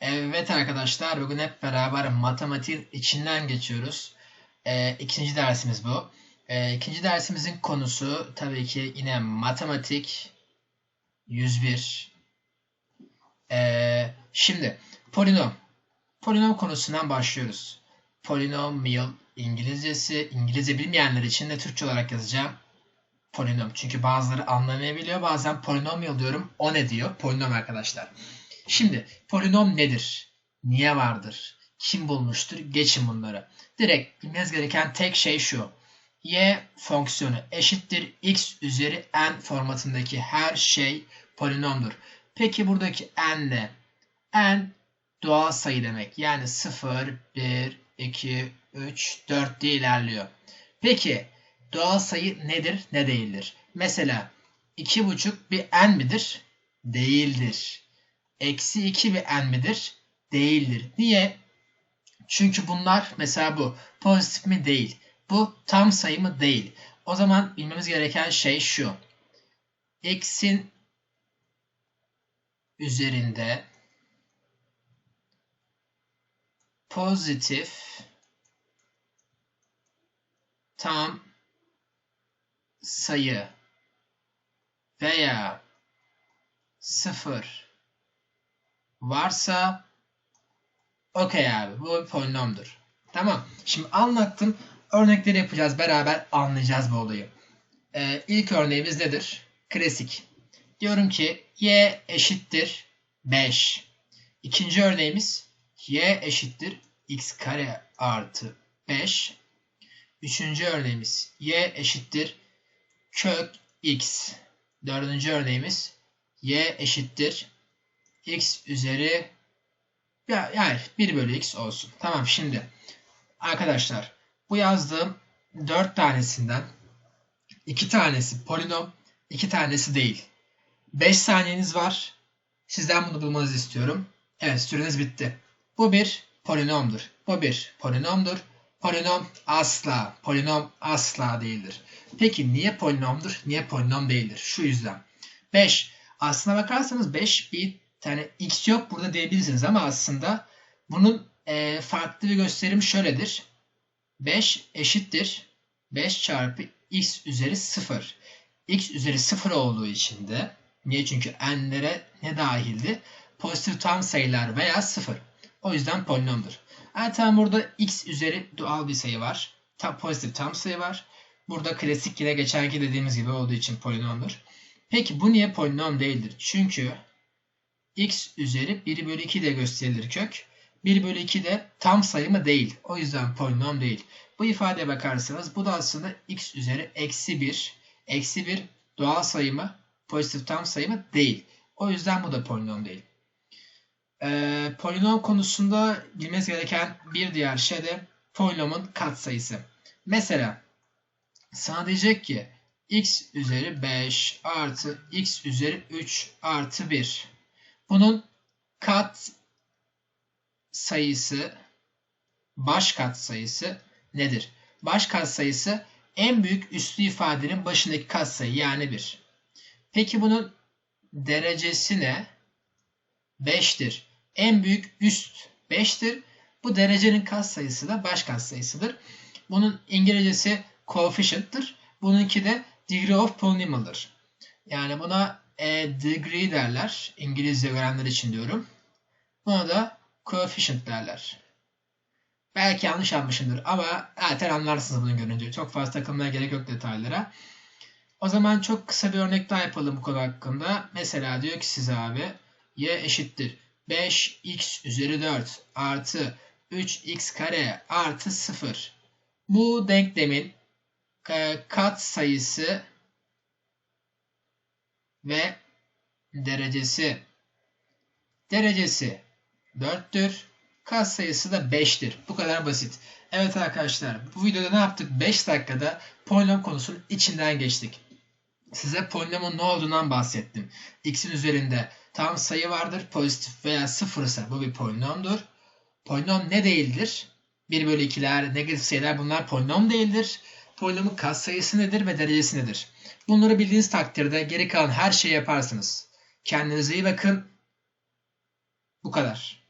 Evet arkadaşlar bugün hep beraber matematiğin içinden geçiyoruz. Ee, ikinci dersimiz bu. Ee, ikinci dersimizin konusu tabii ki yine matematik 101. Ee, şimdi polinom. Polinom konusundan başlıyoruz. Polynomial İngilizcesi, İngilizce bilmeyenler için de Türkçe olarak yazacağım. Polinom. Çünkü bazıları anlamayabiliyor. Bazen polinomial diyorum. O ne diyor? Polinom arkadaşlar. Şimdi polinom nedir? Niye vardır? Kim bulmuştur? Geçin bunları. Direkt bilmeniz gereken tek şey şu. Y fonksiyonu eşittir x üzeri n formatındaki her şey polinomdur. Peki buradaki n ne? n doğal sayı demek. Yani 0, 1, 2, 3, 4 diye ilerliyor. Peki doğal sayı nedir, ne değildir? Mesela 2,5 bir n midir? Değildir. Eksi 2 bir n midir? Değildir. Niye? Çünkü bunlar mesela bu pozitif mi değil. Bu tam sayı mı değil. O zaman bilmemiz gereken şey şu. X'in üzerinde pozitif tam sayı veya sıfır varsa okey abi bu bir polinomdur. Tamam. Şimdi anlattım. Örnekleri yapacağız. Beraber anlayacağız bu olayı. Ee, ilk örneğimiz nedir? Klasik. Diyorum ki y eşittir 5. İkinci örneğimiz y eşittir x kare artı 5. Üçüncü örneğimiz y eşittir kök x. Dördüncü örneğimiz y eşittir x üzeri ya, yani 1 bölü x olsun. Tamam şimdi arkadaşlar bu yazdığım 4 tanesinden 2 tanesi polinom 2 tanesi değil. 5 saniyeniz var. Sizden bunu bulmanızı istiyorum. Evet süreniz bitti. Bu bir polinomdur. Bu bir polinomdur. Polinom asla, polinom asla değildir. Peki niye polinomdur, niye polinom değildir? Şu yüzden. 5. Aslına bakarsanız 5 bir tane x yok burada diyebilirsiniz ama aslında bunun e, farklı bir gösterim şöyledir. 5 eşittir 5 çarpı x üzeri 0. x üzeri 0 olduğu için de niye? Çünkü n'lere ne dahildi? Pozitif tam sayılar veya 0. O yüzden polinomdur. Zaten burada x üzeri doğal bir sayı var. Tam, pozitif tam sayı var. Burada klasik yine geçenki dediğimiz gibi olduğu için polinomdur. Peki bu niye polinom değildir? Çünkü x üzeri 1 bölü 2 de gösterilir kök. 1 bölü 2 de tam sayı mı değil. O yüzden polinom değil. Bu ifadeye bakarsanız bu da aslında x üzeri eksi 1. Eksi 1 doğal sayı mı? Pozitif tam sayı mı? Değil. O yüzden bu da polinom değil. Ee, polinom konusunda bilmeniz gereken bir diğer şey de polinomun katsayısı. Mesela sana diyecek ki x üzeri 5 artı x üzeri 3 artı 1. Bunun kat sayısı baş kat sayısı nedir? Baş kat sayısı en büyük üslü ifadenin başındaki kat sayı yani 1. Peki bunun derecesi ne? 5'tir. En büyük üst 5'tir. Bu derecenin kat sayısı da baş kat sayısıdır. Bunun İngilizcesi coefficient'tır. Bununki de degree of polynomial'dır. Yani buna e, degree derler. İngilizce öğrenenler için diyorum. Buna da coefficient derler. Belki yanlış yapmışımdır ama zaten anlarsınız bunu görünce. Çok fazla takılmaya gerek yok detaylara. O zaman çok kısa bir örnek daha yapalım bu konu hakkında. Mesela diyor ki size abi y eşittir 5x üzeri 4 artı 3x kare artı 0. Bu denklemin kat sayısı ve derecesi. Derecesi 4'tür. Kat sayısı da 5'tir. Bu kadar basit. Evet arkadaşlar bu videoda ne yaptık? 5 dakikada polinom konusunun içinden geçtik. Size polinomun ne olduğundan bahsettim. X'in üzerinde tam sayı vardır. Pozitif veya sıfır ise bu bir polinomdur. Polinom ne değildir? 1 bölü 2'ler, negatif sayılar bunlar polinom değildir. Polinomun katsayısı nedir ve derecesi nedir? Bunları bildiğiniz takdirde geri kalan her şeyi yaparsınız. Kendinize iyi bakın. Bu kadar.